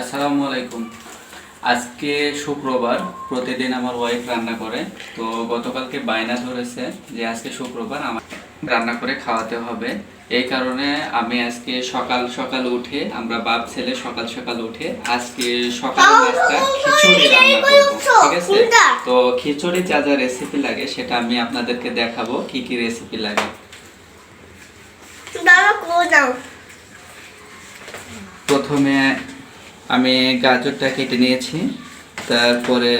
আসসালামু আলাইকুম। আজকে শুক্রবার প্রতিদিন আমার ওয়াইফ রান্না করে। তো গতকালকে বায়না ধরেছে যে আজকে শুক্রবার আমার রান্না করে খাওয়াতে হবে। এই কারণে আমি আজকে সকাল সকাল উঠে আমরা বাপ ছেলে সকাল সকাল উঠে আজকে সকাল নাস্তা খিচুড়ি রান্না করব ঠিক আছে? তো খিচুড়ি যা যা রেসিপি লাগে সেটা আমি আপনাদেরকে দেখাবো কি কি রেসিপি লাগে। আমি গাজরটা কেটে নিয়েছি তারপরে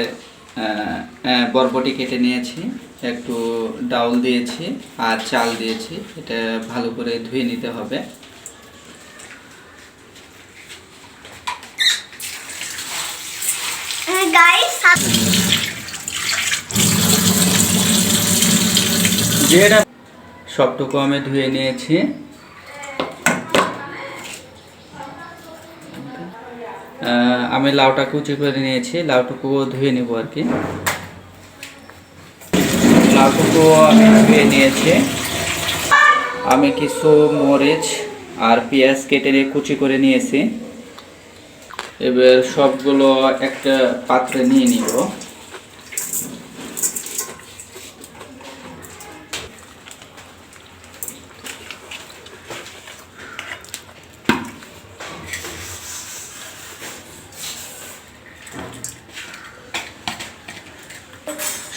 বরবটি কেটে নিয়েছি একটু ডাউল দিয়েছি আর চাল দিয়েছি এটা ভালো করে ধুয়ে নিতে হবে। যেটা সবটুকু আমি ধুয়ে নিয়েছি। আমি লাউটা কুচি করে নিয়েছি লাউটুকু ধুয়ে নিব আর কি। লাউটুকু আমি ধুয়ে নিয়েছি। আমি কিছু মরিচ আর পেঁয়াজ কেটে কুচি করে নিয়েছি। এবার সবগুলো একটা পাত্রে নিয়ে নিব।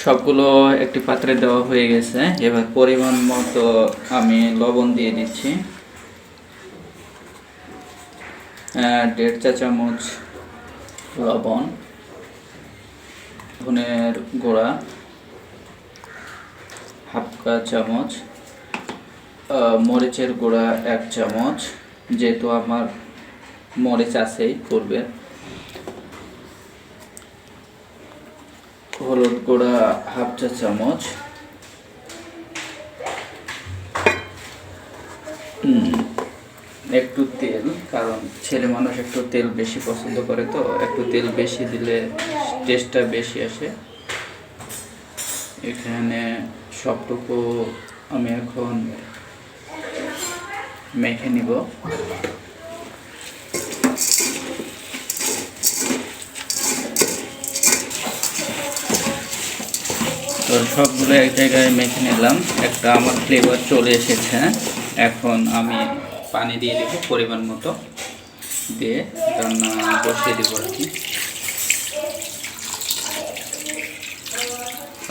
সবগুলো একটি পাত্রে দেওয়া হয়ে গেছে। এবার পরিমাণ মতো আমি লবণ দিয়ে দিচ্ছি। দেড় চা চামচ লবণ, ধনের গুঁড়া, হাফ চা চামচ মরিচের গুঁড়া এক চামচ, যেহেতু আমার মরিচ আছেই পূর্বে। হলুদ গুঁড়া হাফ চা চামচ। একটু তেল, কারণ ছেলে মানুষ একটু তেল বেশি পছন্দ করে তো, একটু তেল বেশি দিলে টেস্টটা বেশি আসে। এখানে সবটুকু আমি এখন মেখে নিব। তো সবগুলো এক জায়গায় মেখে নিলাম। একটা আমার ফ্লেভার চলে এসেছে। এখন আমি পানি দিয়ে দেবো পরিমাণ মতো। দিয়ে রান্না বসিয়ে দেবো আর কি।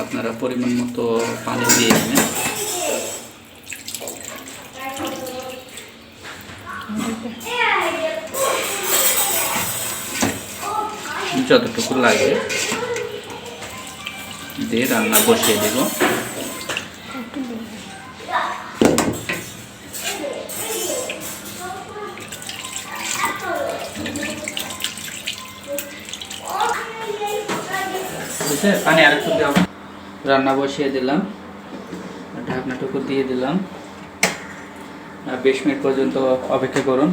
আপনারা পরিমাণ মতো পানি দিয়ে দেবেন যতটুকু লাগে। দিয়ে রান্না বসিয়ে দেব। পানি আরেকটু দাও রান্না বসিয়ে দিলাম। ঢাকনাটুকু দিয়ে দিলাম। বিশ মিনিট পর্যন্ত অপেক্ষা করুন।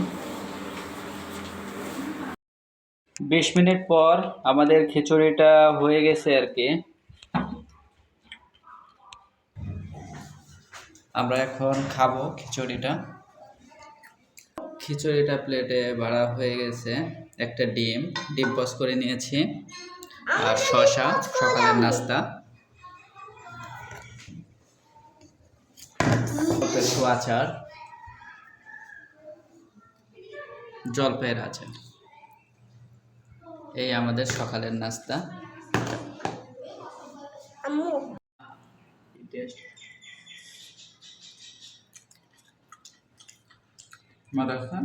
বিশ মিনিট পর আমাদের খিচুড়িটা হয়ে গেছে আর কি। আমরা এখন খাব খিচুড়িটা। খিচুড়িটা প্লেটে বাড়া হয়ে গেছে একটা ডিম। ডিম পস করে নিয়েছি। আর শসা সকালের নাস্তা। একটু আচার। জলপাইয়ের আচার। এই আমাদের সকালের নাস্তা। মাদ্রাসা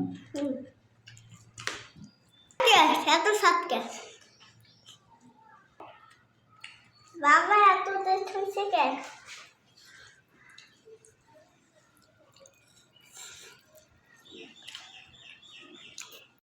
গ্যাস এত সাত গ্যাস বাবা এত দেশ হয়েছে গ্যাস